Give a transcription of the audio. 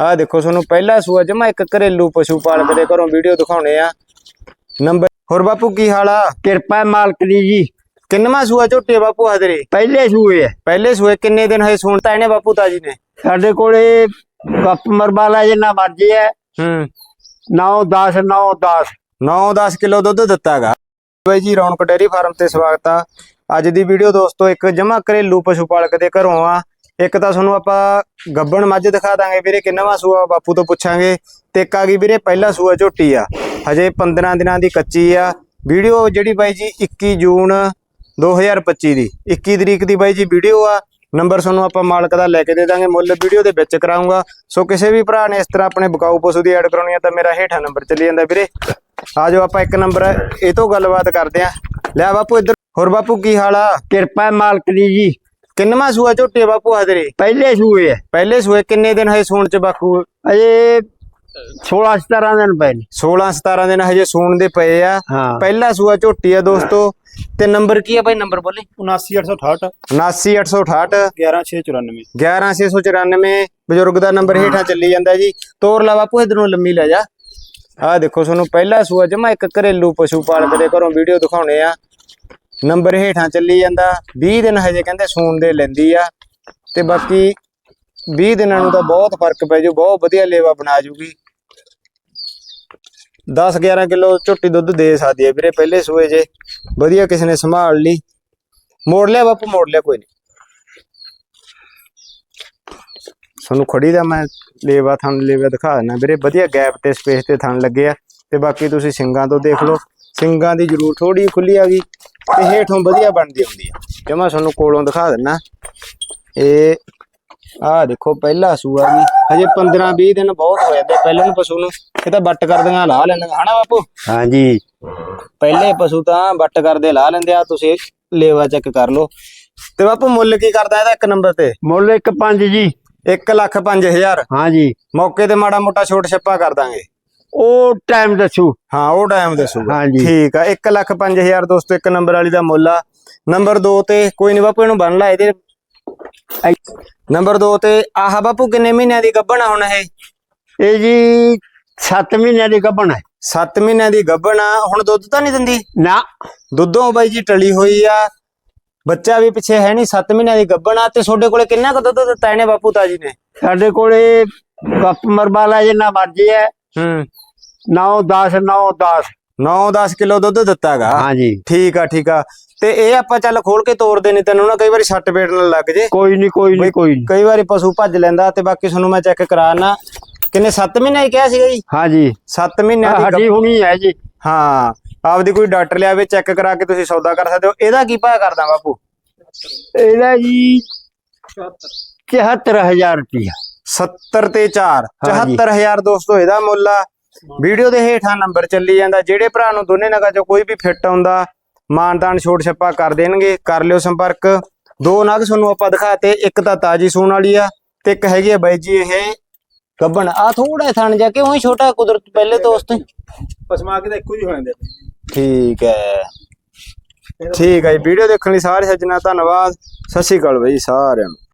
ਆਹ ਦੇਖੋ ਤੁਹਾਨੂੰ ਪਹਿਲਾ ਸੂਆ ਜਮਾ ਇੱਕ ਘਰੇਲੂ ਪਸ਼ੂ ਪਾਲਕ ਦੇ ਘਰੋਂ ਵੀਡੀਓ ਦਿਖਾਉਣੇ ਆ। ਨੰਬਰ ਹੋਰ ਬਾਪੂ ਕੀ ਹਾਲ ਆ? ਕਿਰਪਾ ਮਾਲਕ ਦੀ ਜੀ। ਕਿੰਨਵਾਂ ਸੂਆ ਝੋਟੀ ਆ ਬਾਪੂ ਹਦਰੇ ਪਹਿਲੇ ਸੂਏ ਹੈ ਪਹਿਲੇ ਸੂਏ ਕਿੰਨੇ ਦਿਨ ਹੋਏ ਸੁਣਤਾ ਇਹਨੇ ਬਾਪੂ ਤਾਜੀ ਨੇ? ਸਾਡੇ ਕੋਲੇ ਕੱਪ ਮਰਬਾਲਾ ਜਿੰਨਾ ਮਰਜ਼ੀ ਹੈ। ਹੂੰ। 9 10 9 10 9-10 ਕਿਲੋ ਦੁੱਧ ਦਿੱਤਾਗਾ। ਬਾਈ ਜੀ ਰੌਣਕ ਡੇਅਰੀ ਫਾਰਮ ਤੇ ਸਵਾਗਤ ਆ। ਅੱਜ ਦੀ ਵੀਡੀਓ ਦੋਸਤੋ ਇੱਕ ਜਮਾ ਘਰੇਲੂ ਪਸ਼ੂ ਪਾਲਕ ਦੇ ਘਰੋਂ ਆ। ਇੱਕ ਤਾਂ ਤੁਹਾਨੂੰ ਆਪਾਂ ਗੱਬਣ ਮੱਝ ਦਿਖਾ ਦਾਂਗੇ ਵੀਰੇ ਕਿੰਨਵਾਂ ਸੂਆ ਬਾਪੂ ਤੋਂ ਪੁੱਛਾਂਗੇ। ਤੇ ਇੱਕ ਆ ਗਈ ਵੀਰੇ, ਪਹਿਲਾ ਸੂਆ ਝੋਟੀ ਆ। ਹਜੇ 15 ਦਿਨਾਂ ਦੀ ਕੱਚੀ ਆ। ਵੀਡੀਓ ਜਿਹੜੀ ਬਾਈ ਜੀ 21 ਜੂਨ 2025 ਦੀ। 21 ਤਰੀਕ ਦੀ ਬਾਈ ਜੀ ਵੀਡੀਓ ਆ। ਨੰਬਰ ਤੁਹਾਨੂੰ ਆਪਾਂ ਮਾਲਕ ਦਾ ਲੈ ਕੇ ਦੇ ਦਾਂਗੇ, ਮੁੱਲ ਵੀਡੀਓ ਦੇ ਵਿੱਚ ਕਰਾਉਂਗਾ। ਸੋ ਕਿਸੇ ਵੀ ਭਰਾ ਨੇ ਇਸ ਤਰ੍ਹਾਂ ਆਪਣੇ ਬਕਾਊ ਪਸ਼ੂ ਦੀ ਐਡ ਕਰਾਉਣੀ ਆ, ਤਾਂ ਮੇਰਾ ਹੇਠਾਂ ਨੰਬਰ ਚੱਲੀ ਜਾਂਦਾ ਵੀਰੇ। ਆ ਜਾਓ ਆਪਾਂ ਇੱਕ ਨੰਬਰ, ਇਹ ਤੋਂ ਗੱਲਬਾਤ ਕਰਦੇ ਆ। ਲੈ ਬਾਪੂ ਇੱਧਰ, ਹੋਰ ਬਾਪੂ ਕੀ ਹਾਲ ਆ? ਕਿਰਪਾ ਮਾਲਕ ਦੀ ਜੀ। ਕਿੰਨਵਾਂ ਸੂਆ ਝੋਟੇ ਬਾਪੂ ਹਦਰੇ ਪਹਿਲੇ ਸੂਏ ਹੈ ਪਹਿਲੇ ਸੂਏ ਕਿੰਨੇ ਦਿਨ ਹੋਏ ਸੂਣ ਚ ਬਾਪੂ? ਅਜੇ 16 17 ਦਿਨ ਪਏ ਨੇ। 16 17 ਦਿਨ ਹਜੇ ਸੂਣ ਦੇ ਪਏ ਆ। ਪਹਿਲਾ ਸੂਆ ਝੋਟੀ ਆ ਦੋਸਤੋ। ਤੇ ਨੰਬਰ ਕੀ ਆ ਭਾਈ ਨੰਬਰ ਬੋਲੇ। 79868 79868 11694 11694 ਬਜ਼ੁਰਗ ਦਾ ਨੰਬਰ ਹੇਠਾਂ ਚੱਲੀ ਜਾਂਦਾ ਜੀ। ਤੋਰ ਲਾ ਬਾਪੂ ਇਧਰ ਨੂੰ ਲੰਮੀ ਲੈ ਜਾ। ਆਹ ਦੇਖੋ ਤੁਹਾਨੂੰ ਪਹਿਲਾ ਸੂਆ ਜਮਾ ਇੱਕ ਘਰੇਲੂ ਪਸ਼ੂ ਪਾਲਕ ਦੇ ਘਰੋਂ ਵੀਡੀਓ ਦਿਖਾਉਣੇ ਆ। ਨੰਬਰ ਹੇਠਾਂ ਚੱਲੀ ਜਾਂਦਾ 20 ਦਿਨ ਹਜੇ ਕਹਿੰਦੇ ਸੂਣ ਦੇ ਲੈਂਦੀ ਆ, ਤੇ ਬਾਕੀ 20 ਦਿਨਾਂ ਨੂੰ ਤਾਂ ਬਹੁਤ ਫ਼ਰਕ ਪੈ ਜੂ, ਬਹੁਤ ਵਧੀਆ ਲੇਵਾ ਬਣਾ ਜੂਗੀ। 10 11 ਕਿਲੋ ਝੋਟੀ ਦੁੱਧ ਦੇ ਸਕਦੀ ਹੈ ਵੀਰੇ, ਪਹਿਲੇ ਸੂਏ ਜੇ, ਵਧੀਆ ਕਿਸੇ ਨੇ ਸੰਭਾਲ ਲਈ। ਮੋੜ ਲਿਆ ਬਾਪੂ, ਮੋੜ ਲਿਆ, ਕੋਈ ਨਹੀਂ ਤੁਹਾਨੂੰ ਖੜੀ ਦਾ ਮੈਂ ਲੇਵਾ, ਥਣ ਲੇਵਾ ਦਿਖਾ ਦਿੰਦਾ ਵੀਰੇ, ਵਧੀਆ ਗੈਪ ਤੇ ਸਪੇਸ ਤੇ ਥਣ ਲੱਗੇ ਆ, ਤੇ ਬਾਕੀ ਤੁਸੀਂ ਸਿੰਗਾਂ ਤੋਂ ਦੇਖ ਲਓ। ਸਿੰਗਾਂ ਦੀ ਜ਼ਰੂਰ ਥੋੜੀ ਖੁੱਲੀ ਆ ਗਈ ਤੇ ਹੇਠੋਂ ਵਧੀਆ ਬਣਦੀ ਹੁੰਦੀ ਆ। ਜੇ ਮੈਂ ਤੁਹਾਨੂੰ ਕੋਲੋਂ ਦਿਖਾ ਦਿੰਨਾ। ਇਹ ਆਹ ਦੇਖੋ ਪਹਿਲਾ ਸੂਆ ਵੀ ਹਜੇ 15 20 ਦਿਨ ਬਹੁਤ ਹੋ ਜਾਂਦੇ ਪਹਿਲੇ ਨੂੰ ਪਸ਼ੂ ਨੂੰ। ਇਹ ਤਾਂ ਬੱਟ ਕਰਦੀਆਂ ਲਾ ਲੈਂਦੀਆਂ ਹਨਾ ਬਾਪੂ? ਹਾਂਜੀ। ਪਹਿਲੇ ਪਸ਼ੂ ਤਾਂ ਬੱਟ ਕਰਦੇ ਲਾ ਲੈਂਦੇ ਆ। ਤੁਸੀਂ ਲੇਵਾ ਚੈੱਕ ਕਰ ਲਓ। ਤੇ ਬਾਪੂ ਮੁੱਲ ਕੀ ਕਰਦਾ ਇਹਦਾ ਇੱਕ ਨੰਬਰ ਤੇ? ਮੁੱਲ ਇੱਕ ਪੰਜ ਜੀ। 1 ਲੱਖ 5000 ਹਾਂਜੀ। ਮੌਕੇ ਤੇ ਮਾੜਾ ਮੋਟਾ ਛੋਟ ਛੱਪਾ ਕਰ ਦਾਂਗੇ। ਉਹ ਟਾਈਮ ਦੱਸੂ। ਹਾਂ ਉਹ ਟਾਈਮ ਦੱਸੂਗਾ। ਠੀਕ ਆ 1 ਲੱਖ 5000 ਦੋਸਤੋ ਇੱਕ ਨੰਬਰ ਵਾਲੀ ਦਾ ਮੁੱਲ ਆ। ਨੰਬਰ 2 ਤੇ ਕੋਈ ਨਹੀਂ ਬਾਪੂ ਇਹਨੂੰ ਬੰਨ ਲਾ ਇਹਦੇ। ਨੰਬਰ 2 ਤੇ ਆਹ ਬਾਪੂ ਕਿੰਨੇ ਮਹੀਨਿਆਂ ਦੀ ਗੱਭਣ ਆ ਹੁਣ ਇਹ? ਇਹ ਜੀ 7 ਮਹੀਨਿਆਂ ਦੀ ਗੱਭਣ ਹੈ 7 ਮਹੀਨਿਆਂ ਦੀ ਗੱਭਣ ਆ। ਹੁਣ ਦੁੱਧ ਤਾਂ ਨਹੀਂ ਦਿੰਦੀ? ਨਾ। ਦੁੱਧੋਂ ਬਾਈ ਜੀ ਟਲੀ ਹੋਈ ਆ। ਬੱਚਾ ਵੀ ਪਿੱਛੇ ਹੈ ਨਹੀਂ 7 ਮਹੀਨਿਆਂ ਦੀ ਗੱਭਣ ਆ। ਤੇ ਤੁਹਾਡੇ ਕੋਲੇ ਕਿੰਨਾ ਕੁ ਦੁੱਧ ਦਿੱਤਾ ਇਹਨੇ ਬਾਪੂ ਤਾਜੀ ਨੇ? ਸਾਡੇ ਕੋਲੇ ਕੱਪ ਮਰਬਾਲਾ ਜਿੰਨਾ ਮਰਜ਼ੀ ਹੈ। ਹੂੰ। 9 10 9 10 9-10 ਕਿਲੋ ਦੁੱਧ ਦਿੱਤਾਗਾ? ਹਾਂਜੀ। ਠੀਕ ਆ ਠੀਕ ਆ। ਤੇ ਇਹ ਆਪਾਂ ਚੱਲ ਖੋਲ ਕੇ ਤੋਰਦੇ ਨਹੀਂ ਤੈਨੂੰ ਨਾ ਕਈ ਵਾਰੀ ਸੱਟ ਪੇਟ ਨਾਲ ਲੱਗ ਜੇ। ਕੋਈ ਨਹੀਂ ਕੋਈ ਨਹੀਂ ਕੋਈ ਨਹੀਂ ਕਈ ਵਾਰੀ ਪਸ਼ੂ ਭੱਜ ਲੈਂਦਾ ਤੇ ਬਾਕੀ ਤੁਹਾਨੂੰ ਮੈਂ ਚੈੱਕ ਕਰਾਣਾ ਕਿੰਨੇ 7 ਮਹੀਨੇ ਹੀ ਕਿਹਾ ਸੀਗਾ ਜੀ? ਹਾਂਜੀ। 7 ਮਹੀਨਿਆਂ ਦੀ ਹੱਡੀ ਹੁਣੀ ਹੈ ਜੀ। ਹਾਂ ਆਪਦੀ ਕੋਈ ਡਾਕਟਰ ਲਿਆਵੇ ਚੈੱਕ ਕਰਾ ਕੇ ਤੁਸੀਂ ਸੌਦਾ ਕਰ ਸਕਦੇ ਹੋ। ਇਹਦਾ ਕੀ ਭਾਅ ਕਰਦਾ ਬਾਪੂ? ਇਹਦਾ ਜੀ 74000 ਰੁਪਇਆ 70 ਤੇ 4 ਹਾਂਜੀ। 74000 ਦੋਸਤੋ ਇਹਦਾ ਮੁੱਲ ਆ। ਵੀਡੀਓ ਦੇ ਹੇਠਾਂ ਨੰਬਰ ਚੱਲੀ ਜਾਂਦਾ ਜਿਹੜੇ ਭਰਾ ਨੂੰ ਦੋਨੇ ਨਗਾਂ ਚੋਂ ਕੋਈ ਵੀ ਫਿੱਟ ਆਉਂਦਾ ਮਾਨਤਾਨ ਛੋਟ ਛੱਪਾ ਕਰ ਦੇਣਗੇ ਕਰ ਲਿਓ ਸੰਪਰਕ। ਦੋ ਨਗ ਤੁਹਾਨੂੰ ਆਪਾਂ ਦਿਖਾਤੇ ਇੱਕ ਤਾਂ ਤਾਜੀ ਸੂਣ ਵਾਲੀ ਆ ਤੇ ਇੱਕ ਹੈਗੀ ਆ ਬਾਈ ਜੀ ਇਹ ਗੱਬਣ। ਆ ਥੋੜਾ ਥਣ ਜਾ ਕੇ ਉਹੀ ਛੋਟਾ ਕੁਦਰਤ ਪਹਿਲੇ ਦੋਸਤ? ਪਸਮਾ ਕੇ ਤਾਂ ਇੱਕੋ ਹੀ ਹੋ ਜਾਂਦੇ ਠੀਕ ਹੈ। ਠੀਕ ਹੈ ਵੀਡੀਓ ਦੇਖਣ ਲਈ ਸਾਰੇ ਸੱਜਣਾ ਧੰਨਵਾਦ। ਸਤਿ ਸ਼੍ਰੀ ਅਕਾਲ ਬਾਈ ਸਾਰਿਆਂ ਨੂੰ।